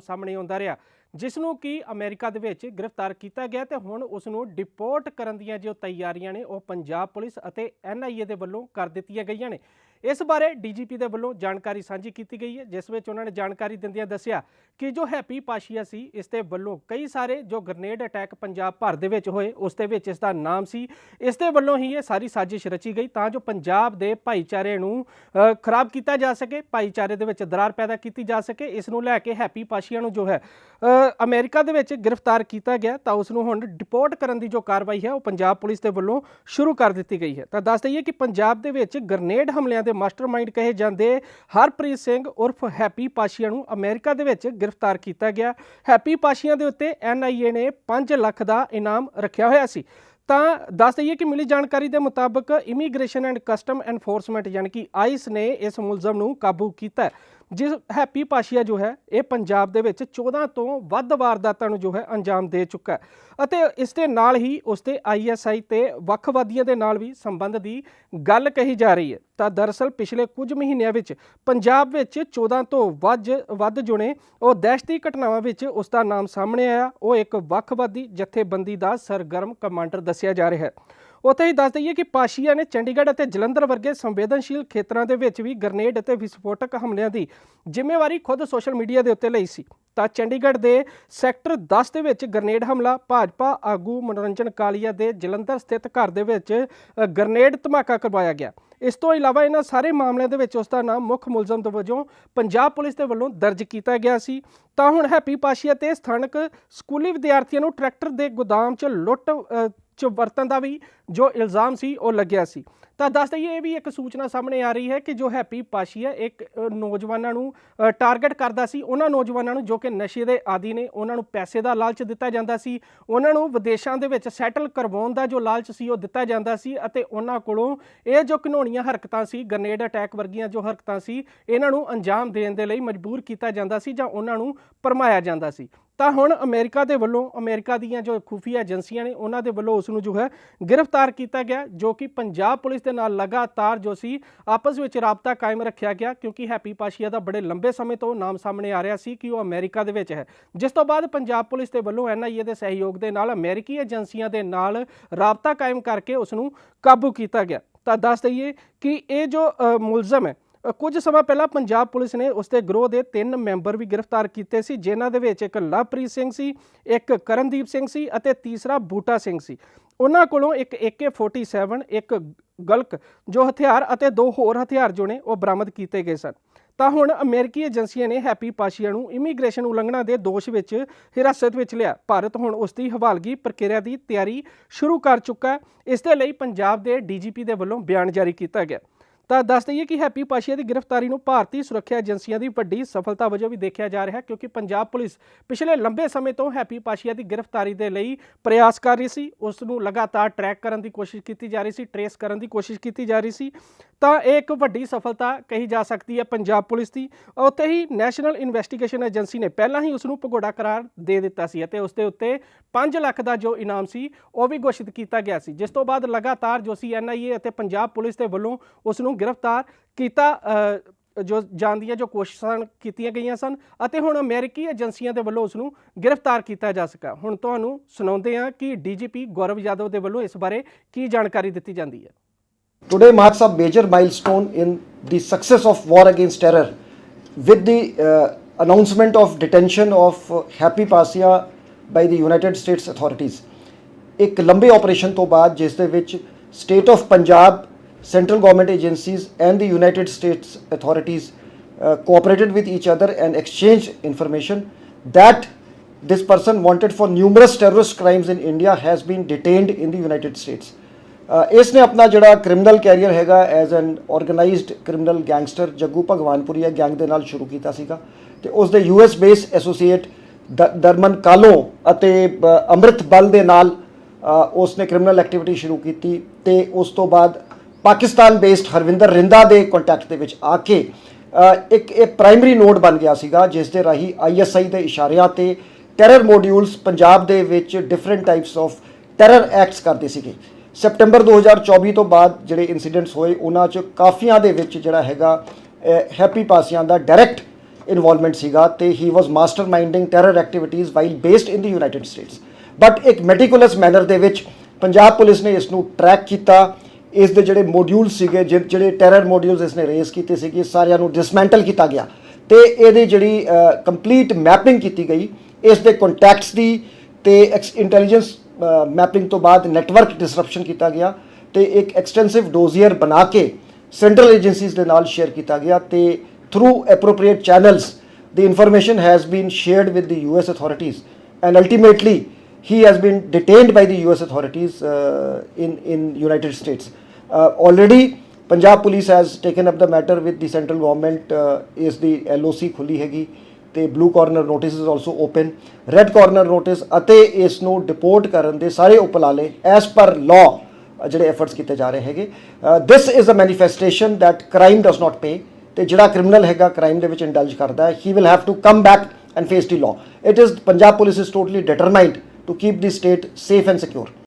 ਸਾਹਮਣੇ ਆਉਂਦਾ ਰਿਹਾ ਜਿਸ ਨੂੰ ਕਿ ਅਮਰੀਕਾ ਦੇ ਵਿੱਚ ਗ੍ਰਿਫਤਾਰ ਕੀਤਾ ਗਿਆ ਤੇ ਹੁਣ ਉਸ ਨੂੰ ਡਿਪੋਰਟ ਕਰਨ ਦੀਆਂ ਜੋ ਤਿਆਰੀਆਂ ਨੇ ਉਹ ਪੰਜਾਬ ਪੁਲਿਸ ਅਤੇ ਐਨਆਈਏ ਦੇ ਵੱਲੋਂ ਕਰ ਦਿੱਤੀਆਂ ਗਈਆਂ ਨੇ। ਇਸ ਬਾਰੇ ਡੀਜੀਪੀ ਦੇ ਵੱਲੋਂ ਜਾਣਕਾਰੀ ਸਾਂਝੀ ਕੀਤੀ ਗਈ ਹੈ ਜਿਸ ਵਿੱਚ ਉਹਨਾਂ ਨੇ ਜਾਣਕਾਰੀ ਦਿੰਦਿਆਂ ਦੱਸਿਆ ਕਿ ਜੋ ਹੈਪੀ ਪਾਸ਼ੀਆ ਸੀ ਇਸ ਦੇ ਵੱਲੋਂ ਕਈ ਸਾਰੇ ਜੋ ਗ੍ਰਨੇਡ ਅਟੈਕ ਪੰਜਾਬ ਭਰ ਦੇ ਵਿੱਚ ਹੋਏ ਉਸ ਦੇ ਵਿੱਚ ਇਸ ਦਾ ਨਾਮ ਸੀ। ਇਸ ਦੇ ਵੱਲੋਂ ਹੀ ਇਹ ਸਾਰੀ ਸਾਜ਼ਿਸ਼ ਰਚੀ ਗਈ ਤਾਂ ਜੋ ਪੰਜਾਬ ਦੇ ਭਾਈਚਾਰੇ ਨੂੰ ਖਰਾਬ ਕੀਤਾ ਜਾ ਸਕੇ ਭਾਈਚਾਰੇ ਦੇ ਵਿੱਚ ਦਰਾਰ ਪੈਦਾ ਕੀਤੀ ਜਾ ਸਕੇ ਇਸ ਨੂੰ ਲੈ ਕੇ ਹੈਪੀ ਪਾਸ਼ੀਆ ਨੂੰ ਜੋ ਹੈ ਅ, ਅਮਰੀਕਾ ਦੇ ਵਿੱਚ ਗ੍ਰਿਫਤਾਰ ਕੀਤਾ ਗਿਆ ਤਾਂ ਉਸ ਨੂੰ ਹੁਣ ਡਿਪੋਰਟ ਕਰਨ ਦੀ ਜੋ ਕਾਰਵਾਈ ਹੈ ਉਹ ਪੰਜਾਬ ਪੁਲਿਸ ਦੇ ਵੱਲੋਂ ਸ਼ੁਰੂ ਕਰ ਦਿੱਤੀ ਗਈ ਹੈ। ਤਾਂ ਦੱਸ ਦਈਏ ਕਿ ਪੰਜਾਬ ਦੇ ਵਿੱਚ ਗ੍ਰਨੇਡ ਹਮਲਿਆਂ ਦੇ ਮਾਸਟਰਮਾਈਂਡ ਕਹੇ ਜਾਂਦੇ ਹਰਪ੍ਰੀਤ ਸਿੰਘ ਉਰਫ ਹੈਪੀ ਪਾਸ਼ੀਆ ਨੂੰ ਅਮਰੀਕਾ ਦੇ ਵਿੱਚ ਗ੍ਰਿਫਤਾਰ ਕੀਤਾ ਗਿਆ ਹੈਪੀ ਪਾਸ਼ੀਆ ਦੇ ਉੱਤੇ ਐਨਆਈਏ ਨੇ 5 ਲੱਖ ਦਾ ਇਨਾਮ ਰੱਖਿਆ ਹੋਇਆ ਸੀ ਤਾਂ ਦੱਸ ਦਈਏ ਕਿ ਮਿਲੀ ਜਾਣਕਾਰੀ ਦੇ ਮੁਤਾਬਕ ਇਮੀਗ੍ਰੇਸ਼ਨ ਐਂਡ ਕਸਟਮ ਐਨਫੋਰਸਮੈਂਟ ਯਾਨੀ ਕਿ ਆਈਸ ਨੇ ਇਸ ਮੁਲਜ਼ਮ ਨੂੰ ਕਾਬੂ ਕੀਤਾ ਹੈ। ਜਿਸ ਹੈਪੀ ਪਾਸ਼ੀਆ ਜੋ ਹੈ, ਇਹ ਪੰਜਾਬ ਦੇ ਵਿੱਚ 14 ਤੋਂ ਵੱਧ ਵਾਰਦਾਤਾਂ ਨੂੰ ਜੋ ਹੈ ਅੰਜਾਮ ਦੇ ਚੁੱਕਾ ਹੈ ਅਤੇ ਇਸ ਦੇ ਨਾਲ ਹੀ ਉਸ ਤੇ ਆਈਐਸਆਈ ਤੇ ਵੱਖਵਾਦੀਆਂ ਦੇ ਨਾਲ ਵੀ ਸੰਬੰਧ ਦੀ ਗੱਲ ਕਹੀ ਜਾ ਰਹੀ ਹੈ। ਤਾਂ ਦਰਅਸਲ ਪਿਛਲੇ ਕੁਝ ਮਹੀਨਿਆਂ ਵਿੱਚ ਪੰਜਾਬ ਵਿੱਚ 14 ਤੋਂ ਵੱਧ ਵੱਧ ਜੁਣੇ ਉਹ ਦਹਿਸ਼ਤੀ ਘਟਨਾਵਾਂ ਵਿੱਚ ਉਸ ਦਾ ਨਾਮ ਸਾਹਮਣੇ ਆਇਆ। ਉਹ ਇੱਕ ਵੱਖਵਾਦੀ ਜਥੇਬੰਦੀ ਦਾ ਸਰਗਰਮ ਕਮਾਂਡਰ ਦੱਸਿਆ ਜਾ ਰਿਹਾ ਹੈ। ਉੱਥੇ ਹੀ ਦੱਸ ਦਈਏ ਕਿ ਪਾਸ਼ੀਆ ਨੇ ਚੰਡੀਗੜ੍ਹ ਅਤੇ ਜਲੰਧਰ ਵਰਗੇ ਸੰਵੇਦਨਸ਼ੀਲ ਖੇਤਰਾਂ ਦੇ ਵਿੱਚ ਵੀ ਗ੍ਰਨੇਡ ਅਤੇ ਵਿਸਫੋਟਕ ਹਮਲਿਆਂ ਦੀ ਜ਼ਿੰਮੇਵਾਰੀ ਖੁਦ ਸੋਸ਼ਲ ਮੀਡੀਆ ਦੇ ਉੱਤੇ ਲਈ ਸੀ। ਤਾਂ ਚੰਡੀਗੜ੍ਹ ਦੇ ਸੈਕਟਰ 10 ਦੇ ਵਿੱਚ ਗ੍ਰਨੇਡ ਹਮਲਾ ਭਾਜਪਾ ਆਗੂ ਮਨੋਰੰਜਨ ਕਾਲੀਆ ਦੇ ਜਲੰਧਰ ਸਥਿਤ ਘਰ ਦੇ ਵਿੱਚ ਅ, ਗ੍ਰਨੇਡ ਧਮਾਕਾ ਕਰਵਾਇਆ ਗਿਆ। ਇਸ ਤੋਂ ਇਲਾਵਾ ਇਹਨਾਂ ਸਾਰੇ ਮਾਮਲਿਆਂ ਦੇ ਵਿੱਚ ਉਸ ਦਾ ਨਾਮ ਮੁੱਖ ਮੁਲਜ਼ਮ ਦੇ ਵਜੋਂ ਪੰਜਾਬ ਪੁਲਿਸ ਦੇ ਵੱਲੋਂ ਦਰਜ ਕੀਤਾ ਗਿਆ ਸੀ। ਤਾਂ ਹੁਣ ਹੈਪੀ ਪਾਸ਼ੀਆ ਤੇ ਸਥਾਨਕ ਸਕੂਲੀ ਵਿਦਿਆਰਥੀਆਂ ਨੂੰ ਟਰੈਕਟਰ ਦੇ ਗੋਦਾਮ 'ਚ ਲੁੱਟ 'ਚ ਵਰਤਣ ਦਾ ਵੀ ਜੋ ਇਲਜ਼ਾਮ ਸੀ, ਉਹ ਲੱਗਿਆ ਸੀ। ਤਾਂ ਦੱਸ ਦਈਏ, ਇਹ ਵੀ ਇੱਕ ਸੂਚਨਾ ਸਾਹਮਣੇ ਆ ਰਹੀ ਹੈ ਕਿ ਜੋ ਹੈਪੀ ਪਾਸ਼ੀ ਹੈ, ਇੱਕ ਨੌਜਵਾਨਾਂ ਨੂੰ ਟਾਰਗੇਟ ਕਰਦਾ ਸੀ। ਉਹਨਾਂ ਨੌਜਵਾਨਾਂ ਨੂੰ ਜੋ ਕਿ ਨਸ਼ੇ ਦੇ ਆਦੀ ਨੇ, ਉਹਨਾਂ ਨੂੰ ਪੈਸੇ ਦਾ ਲਾਲਚ ਦਿੱਤਾ ਜਾਂਦਾ ਸੀ। ਉਹਨਾਂ ਨੂੰ ਵਿਦੇਸ਼ਾਂ ਦੇ ਵਿੱਚ ਸੈਟਲ ਕਰਵਾਉਣ ਦਾ ਜੋ ਲਾਲਚ ਸੀ, ਉਹ ਦਿੱਤਾ ਜਾਂਦਾ ਸੀ ਅਤੇ ਉਹਨਾਂ ਕੋਲੋਂ ਇਹ ਜੋ ਘਿਨੌਣੀਆਂ ਹਰਕਤਾਂ ਸੀ ਗ੍ਰਨੇਡ ਅਟੈਕ ਵਰਗੀਆਂ ਜੋ ਹਰਕਤਾਂ ਸੀ, ਇਹਨਾਂ ਨੂੰ ਅੰਜਾਮ ਦੇਣ ਦੇ ਲਈ ਮਜਬੂਰ ਕੀਤਾ ਜਾਂਦਾ ਸੀ ਜਾਂ ਉਹਨਾਂ ਨੂੰ ਪਰਮਾਇਆ ਜਾਂਦਾ ਸੀ। ਤਾਂ ਹੁਣ ਅਮਰੀਕਾ ਦੇ ਵੱਲੋਂ, ਅਮਰੀਕਾ ਦੀਆਂ ਜੋ ਖੁਫੀਆ ਏਜੰਸੀਆਂ ਨੇ, ਉਹਨਾਂ ਦੇ ਵੱਲੋਂ ਉਸ ਨੂੰ ਜੋ ਹੈ ਗ੍ਰਿਫਤਾਰ ਕੀਤਾ ਗਿਆ, ਜੋ ਕਿ ਪੰਜਾਬ ਪੁਲਿਸ ਦੇ ਨਾਲ ਲਗਾਤਾਰ ਜੋ ਸੀ, ਆਪਸ ਵਿੱਚ ਰਾਬਤਾ ਕਾਇਮ ਰੱਖਿਆ ਗਿਆ, ਕਿਉਂਕਿ ਹੈਪੀ ਪਾਸ਼ੀਆ ਦਾ ਬੜੇ ਲੰਬੇ ਸਮੇਂ ਤੋਂ ਨਾਮ ਸਾਹਮਣੇ ਆ ਰਿਹਾ ਸੀ ਕਿ ਉਹ ਅਮਰੀਕਾ ਦੇ ਵਿੱਚ ਹੈ। ਜਿਸ ਤੋਂ ਬਾਅਦ ਪੰਜਾਬ ਪੁਲਿਸ ਦੇ ਵੱਲੋਂ ਐਨਆਈਏ ਦੇ ਸਹਿਯੋਗ ਦੇ ਨਾਲ ਅਮਰੀਕੀ ਏਜੰਸੀਆਂ ਦੇ ਨਾਲ ਰਾਬਤਾ ਕਾਇਮ ਕਰਕੇ ਉਸ ਨੂੰ ਕਾਬੂ ਕੀਤਾ ਗਿਆ। ਤਾਂ ਦੱਸ ਦਈਏ ਕਿ ਇਹ ਜੋ ਮੁਲਜ਼ਮ ਹੈ ਕੁਝ ਸਮਾਂ ਪਹਿਲਾਂ ਪੰਜਾਬ ਪੁਲਿਸ ਨੇ ਉਸ ਦੇ ਗਰੋਹ ਦੇ ਤਿੰਨ ਮੈਂਬਰ ਵੀ ਗ੍ਰਿਫਤਾਰ ਕੀਤੇ ਸੀ, ਜਿਨ੍ਹਾਂ ਦੇ ਵਿੱਚ ਇੱਕ ਲਵਪ੍ਰੀਤ ਸਿੰਘ ਸੀ, ਇੱਕ ਕਰਨਦੀਪ ਸਿੰਘ ਸੀ ਅਤੇ ਤੀਸਰਾ ਬੂਟਾ ਸਿੰਘ ਸੀ। ਉਹਨਾਂ ਕੋਲੋਂ ਇੱਕ AK47 ਇੱਕ ਗਲਕ, ਜੋ ਹਥਿਆਰ ਅਤੇ ਦੋ ਹੋਰ ਹਥਿਆਰ ਜੋ ਨੇ ਉਹ ਬਰਾਮਦ ਕੀਤੇ ਗਏ ਸਨ। ਤਾਂ ਹੁਣ ਅਮਰੀਕੀ ਏਜੰਸੀਆਂ ਨੇ ਹੈਪੀ ਪਾਸ਼ੀਆ ਨੂੰ ਇਮੀਗ੍ਰੇਸ਼ਨ ਉਲੰਘਣਾ ਦੇ ਦੋਸ਼ ਵਿੱਚ ਹਿਰਾਸਤ ਵਿੱਚ ਲਿਆ। ਭਾਰਤ ਹੁਣ ਉਸ ਦੀ ਹਵਾਲਗੀ ਪ੍ਰਕਿਰਿਆ ਦੀ ਤਿਆਰੀ ਸ਼ੁਰੂ ਕਰ ਚੁੱਕਾ ਹੈ। ਇਸ ਦੇ ਲਈ ਪੰਜਾਬ ਦੇ ਡੀਜੀਪੀ ਦੇ ਵੱਲੋਂ ਬਿਆਨ ਜਾਰੀ ਕੀਤਾ ਗਿਆ। ਤਾਂ ਦੱਸ ਦਈਏ ਕਿ ਹੈਪੀ ਪਾਸ਼ੀਆ ਦੀ ਗ੍ਰਿਫਤਾਰੀ ਨੂੰ ਭਾਰਤੀ ਸੁਰੱਖਿਆ ਏਜੰਸੀਆਂ ਦੀ ਵੱਡੀ ਸਫਲਤਾ ਵਜੋਂ ਵੀ ਦੇਖਿਆ ਜਾ ਰਿਹਾ ਹੈ, ਕਿਉਂਕਿ ਪੰਜਾਬ ਪੁਲਿਸ ਪਿਛਲੇ ਲੰਬੇ ਸਮੇਂ ਤੋਂ ਹੈਪੀ ਪਾਸ਼ੀਆ ਦੀ ਗ੍ਰਿਫਤਾਰੀ ਦੇ ਲਈ ਪ੍ਰਯਾਸ ਕਰ ਰਹੀ ਸੀ। ਉਸ ਨੂੰ ਲਗਾਤਾਰ ਟਰੈਕ ਕਰਨ ਦੀ ਕੋਸ਼ਿਸ਼ ਕੀਤੀ ਜਾ ਰਹੀ ਸੀ ਟਰੇਸ ਕਰਨ ਦੀ ਕੋਸ਼ਿਸ਼ ਕੀਤੀ ਜਾ ਰਹੀ ਸੀ। ਤਾਂ ਇਹ ਇੱਕ ਵੱਡੀ ਸਫਲਤਾ ਕਹੀ ਜਾ ਸਕਦੀ ਹੈ ਪੰਜਾਬ ਪੁਲਿਸ ਦੀ। ਉੱਥੇ ਹੀ ਨੈਸ਼ਨਲ ਇਨਵੈਸਟੀਗੇਸ਼ਨ ਏਜੰਸੀ ਨੇ ਪਹਿਲਾਂ ਹੀ ਉਸ ਨੂੰ ਭਗੌੜਾ ਕਰਾਰ ਦੇ ਦਿੱਤਾ ਸੀ ਅਤੇ ਉਸ ਦੇ ਉੱਤੇ 5 ਲੱਖ ਦਾ ਜੋ ਇਨਾਮ ਸੀ, ਉਹ ਵੀ ਘੋਸ਼ਿਤ ਕੀਤਾ ਗਿਆ ਸੀ। ਜਿਸ ਤੋਂ ਬਾਅਦ ਲਗਾਤਾਰ ਜੋ ਸੀ ਐਨਆਈਏ ਅਤੇ ਪੰਜਾਬ ਪੁਲਿਸ ਦੇ ਵੱਲੋਂ ਉਸ ਨੂੰ ਨੂੰ ਗ੍ਰਿਫਤਾਰ ਕੀਤਾ ਜੋ ਜਾਂਦੀਆਂ ਜੋ ਕੋਸ਼ਿਸ਼ਾਂ ਕੀਤੀਆਂ ਗਈਆਂ ਸਨ ਅਤੇ ਹੁਣ ਅਮਰੀਕੀ ਏਜੰਸੀਆਂ ਦੇ ਵੱਲੋਂ ਉਸ ਨੂੰ ਗ੍ਰਿਫਤਾਰ ਕੀਤਾ ਜਾ ਸਕਾ ਹੁਣ ਤੁਹਾਨੂੰ ਸੁਣਾਉਂਦੇ ਹਾਂ ਕਿ ਡੀਜੀਪੀ ਗੌਰਵ ਯਾਦਵ ਦੇ ਵੱਲੋਂ ਇਸ ਬਾਰੇ ਕੀ ਜਾਣਕਾਰੀ ਦਿੱਤੀ ਜਾਂਦੀ ਹੈ today marks a major milestone in the success of war against terror with the announcement of detention of Happy Pasia by the United States authorities ਇੱਕ ਲੰਬੇ ਆਪਰੇਸ਼ਨ ਤੋਂ ਬਾਅਦ ਜਿਸ ਦੇ ਵਿੱਚ state of Punjab central government agencies and the United States authorities cooperated with each other and exchanged information that this person wanted for numerous terrorist crimes in India has been detained in the United States. ਇਸ ਨੇ ਆਪਣਾ ਜਿਹੜਾ criminal career ਹੈਗਾ as an organised criminal gangster Jaggu Bhagwanpuria gang ਦੇ ਨਾਲ ਸ਼ੁਰੂ ਕੀਤਾ ਸੀਗਾ ਤੇ ਉਸ ਦੇ US based associate Darman Kahlon ਅਤੇ ਅੰਮ੍ਰਿਤ ਬਲ ਦੇ ਨਾਲ ਉਸ ਨੇ ਕ੍ਰਿਮੀਨਲ ਐਕਟੀਵਿਟੀ ਸ਼ੁਰੂ ਕੀਤੀ ਤੇ ਉਸ ਤੋਂ ਬਾਅਦ ਪਾਕਿਸਤਾਨ ਬੇਸਡ ਹਰਵਿੰਦਰ ਰਿੰਦਾ ਦੇ ਕੰਟੈਕਟ ਦੇ ਵਿੱਚ ਆ ਕੇ ਇੱਕ ਇਹ ਪ੍ਰਾਇਮਰੀ ਨੋਡ ਬਣ ਗਿਆ ਸੀਗਾ, ਜਿਸ ਦੇ ਰਾਹੀਂ ਆਈਐਸਆਈ ਦੇ ਇਸ਼ਾਰਿਆਂ ਤੇ ਟੈਰਰ ਮੋਡਿਊਲਸ ਪੰਜਾਬ ਦੇ ਵਿੱਚ different types of terror acts ਕਰਦੇ ਸੀਗੇ। ਸੈਪਟੈਂਬਰ 2024 ਤੋਂ ਬਾਅਦ ਜਿਹੜੇ ਇਨਸੀਡੈਂਟਸ ਹੋਏ, ਉਹਨਾਂ 'ਚ ਕਾਫੀਆਂ ਦੇ ਵਿੱਚ ਜਿਹੜਾ ਹੈਗਾ ਹੈਪੀ ਪਾਸਿਆਂ ਦਾ ਡਾਇਰੈਕਟ ਇਨਵੋਲਵਮੈਂਟ ਸੀਗਾ ਤੇ he was masterminding terror activities while based in the United States but ਇੱਕ ਮੈਟੀਕੂਲਸ ਮੈਨਰ ਦੇ ਵਿੱਚ ਪੰਜਾਬ ਪੁਲਿਸ ਨੇ ਇਸ ਨੂੰ ਟਰੈਕ ਕੀਤਾ ਇਸ ਦੇ ਜਿਹੜੇ ਮੋਡਿਊਲ ਸੀਗੇ ਜਿਹ- ਜਿਹੜੇ ਟੈਰਰ ਮੋਡਿਊਲਸ ਇਸ ਨੇ ਰੇਜ਼ ਕੀਤੇ ਸੀਗੇ ਸਾਰਿਆਂ ਨੂੰ ਡਿਸਮੈਂਟਲ ਕੀਤਾ ਗਿਆ। ਤੇ ਇਹਦੀ ਜਿਹੜੀ ਕੰਪਲੀਟ ਮੈਪਿੰਗ ਕੀਤੀ ਗਈ ਇਸ ਦੇ ਕੰਟੈਕਟਸ ਦੀ ਤੇ ਇੰਟੈਲੀਜੈਂਸ ਮੈਪਿੰਗ ਤੋਂ ਬਾਅਦ ਨੈਟਵਰਕ ਡਿਸਰਪਸ਼ਨ ਕੀਤਾ ਗਿਆ ਤੇ ਇੱਕ ਐਕਸਟੈਂਸਿਵ ਡੋਜ਼ੀਅਰ ਬਣਾ ਕੇ ਸੈਂਟਰਲ ਏਜੰਸੀਜ਼ ਦੇ ਨਾਲ ਸ਼ੇਅਰ ਕੀਤਾ ਗਿਆ ਤੇ through appropriate channels the information has been shared with the US authorities and ultimately he has been detained by the US authorities uh, in in United States. Uh, Punjab police has taken up the matter with the central central ਇਸ ਦੀ is the LOC ਖੁੱਲੀ ਹੈਗੀ ਤੇ blue corner notice is also open red corner notice ਅਤੇ ਇਸ ਨੂੰ deport ਕਰਨ ਦੇ ਸਾਰੇ ਉਪਰਾਲੇ ਐਸ ਪਰ ਲਾਅ ਜਿਹੜੇ ਐਫਰਟਸ ਕੀਤੇ ਜਾ ਰਹੇ ਹੈਗੇ। This is a manifestation that crime does not pay ਤੇ ਜਿਹੜਾ ਕ੍ਰਿਮੀਨਲ ਹੈਗਾ ਕ੍ਰਾਈਮ ਦੇ ਵਿੱਚ ਇੰਡਲਜ ਕਰਦਾ ਹੈ। He will have to come back and face the law it is Punjab police is totally determined to keep the state safe and secure